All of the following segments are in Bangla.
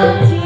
Don't you.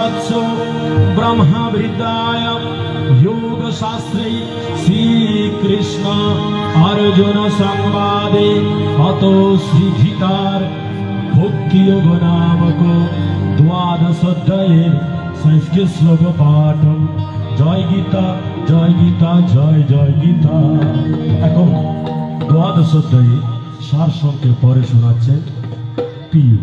सत्सु ब्रह्मवृताय योगशास्त्रे श्रीकृष्ण अर्जुनसंवादे अतो श्रीधितार ভক্তিযোগনামক দ্বাদশোধ্যায়ে সংস্কৃত শ্লোক পাঠ জয় গীতা জয় গীতা জয় জয় গীতা এখন দ্বাদশোধ্যায়ে সার সংক্ষেপ পরে শোনাচ্ছেন পিউ।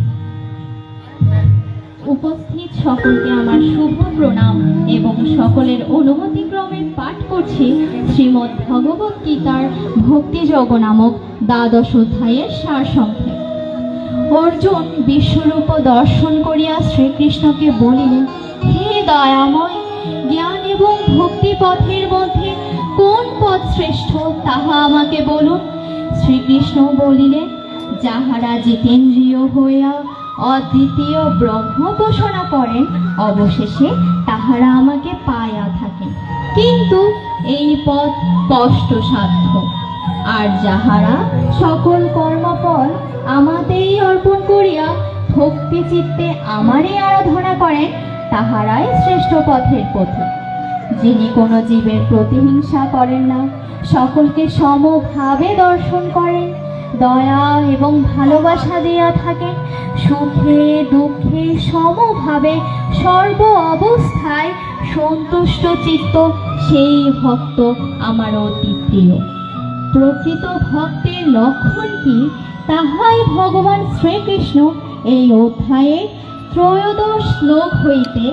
সকলকে আমার শুভ প্রণাম এবং সকলের অনুমতিক্রমে পাঠ করছি শ্রীমদ্ ভগবত গীতার ভক্তিযোগ নামক দ্বাদশ অধ্যায়ের সারসংক্ষেপ অর্জুন বিশ্বরূপ দর্শন করিয়া শ্রীকৃষ্ণকে বলিলেন হে দয়াময়, জ্ঞান এবং ভক্তি পথের মধ্যে কোন পথ শ্রেষ্ঠ তাহা আমাকে বলুন? শ্রীকৃষ্ণ বলিলেন, যাহারা জিতেন্দ্রিয় হইয়া অদ্বিতীয় ব্রহ্ম ঘোষণা করেন, অবশেষে তাহারা আমাকে পায়া থাকেন। কিন্তু এই পথ কষ্ট সাধ্য আর যাহারা সকল কর্মফল আমাতেই অর্পণ করিয়া ভক্তি চিত্তে আমারই আরাধনা করেন, তাহারাই শ্রেষ্ঠ পথের পথিক যিনি কোনো জীবের প্রতিহিংসা করেন না, সকলকে সমভাবে দর্শন করেন। দয়া এবং ভালোবাসা দিয়া থাকেন সুখে, দুঃখে, সমভাবে, সর্ব অবস্থায় সন্তুষ্ট চিত্ত সেই ভক্ত আমার অতি প্রিয়। প্রকৃত ভক্তের লক্ষণ কি? তাহাই ভগবান শ্রীকৃষ্ণ এই অধ্যায়ে ত্রয়োদশ শ্লোক হইতে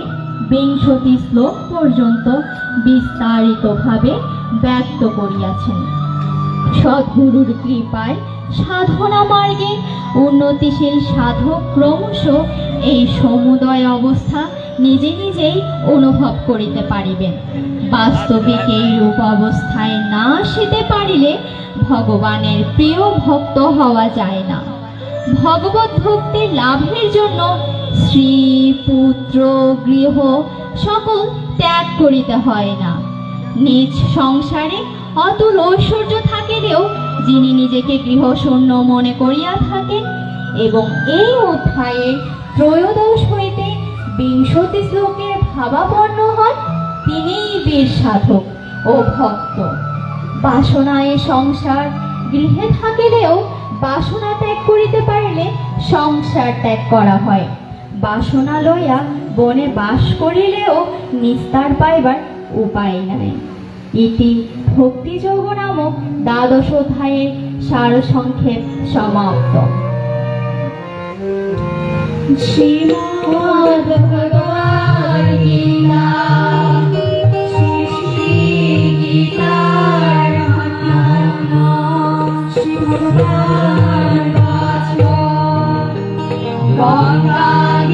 বিংশতি শ্লোক পর্যন্ত বিস্তারিতভাবে ব্যক্ত করিয়াছেন। সদ্গুরুর কৃপায় সাধনা মার্গে উন্নতিশীল সাধক ক্রমশ এই সমুদয় অবস্থা নিজে নিজেই অনুভব করিতে পারিবেন। বাস্তবিক এই রূপ অবস্থায় না আসিতে পারিলে ভগবানের প্রিয় ভক্ত হওয়া যায় না। ভগবত ভক্তির লাভের জন্য স্ত্রী, পুত্র, গৃহ সকল ত্যাগ করিতে হয় না। নিজ সংসারে অতুল ঐশ্বর্য থাকিলেও যিনি নিজেকে গৃহশূন্য মনে করিয়া থাকেন এবং এই অধ্যায়ে ত্রয়োদশ হইতে বিংশতি শ্লোকের ভাবাপন্ন হন, তিনিই বীর সাধক ও ভক্ত। বাসনায় সংসার গৃহে থাকিলেও বাসনা ত্যাগ করিতে পারিলে সংসার ত্যাগ করা হয়। বাসনা লইয়া বনে বাস করিলেও নিস্তার পাইবার উপায় নাই। ইতি ভক্তিযোগ নামক দ্বাদশ অধ্যায়ের সারসংক্ষেপ সমাপ্ত।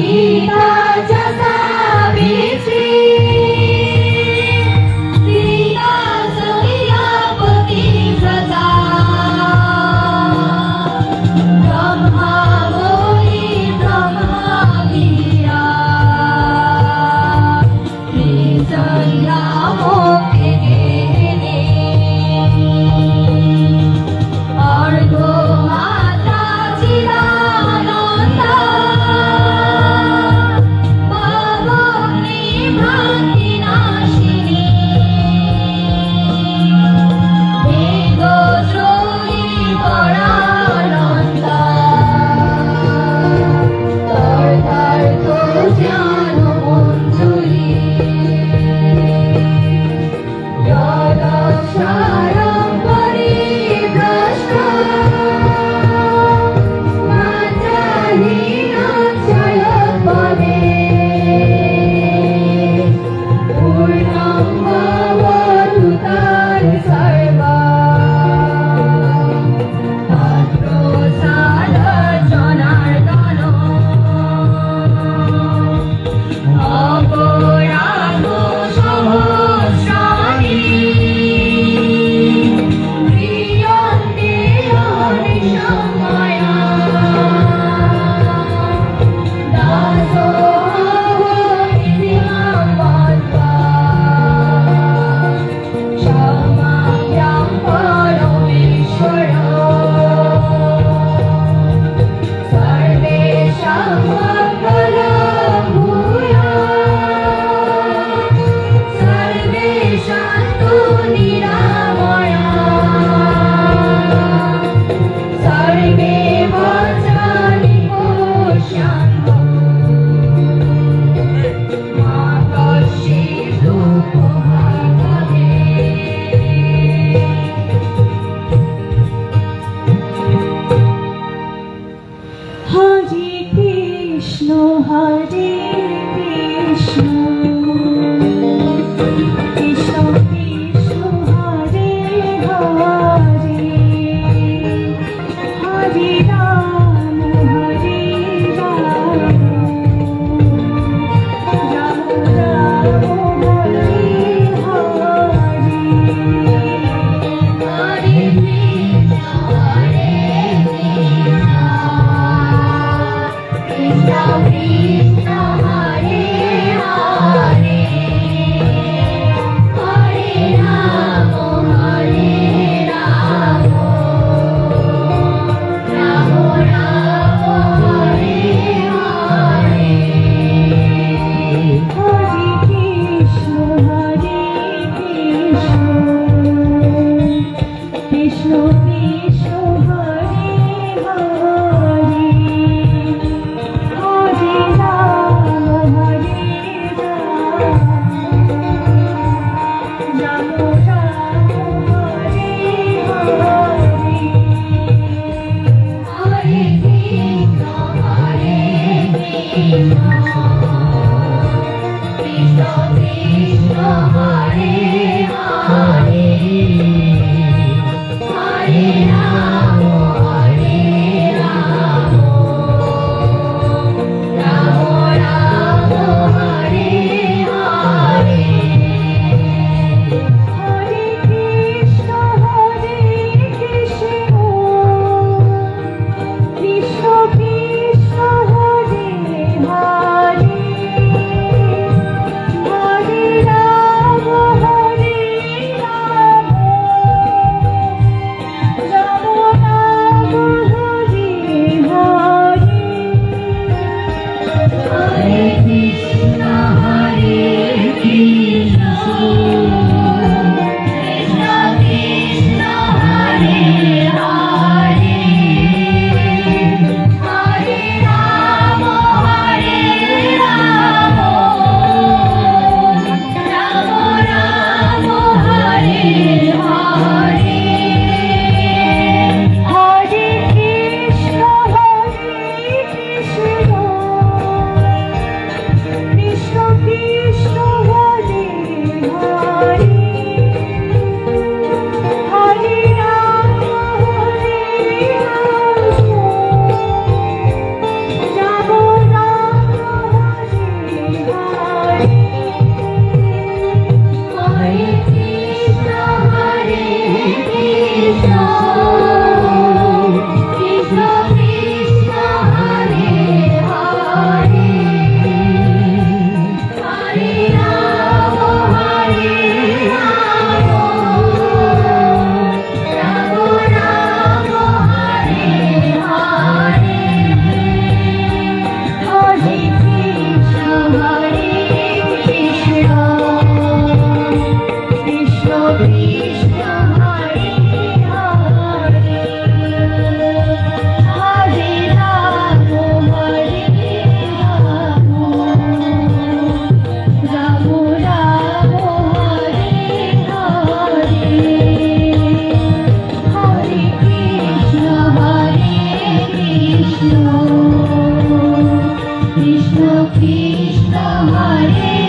Gita no heartache. Amen.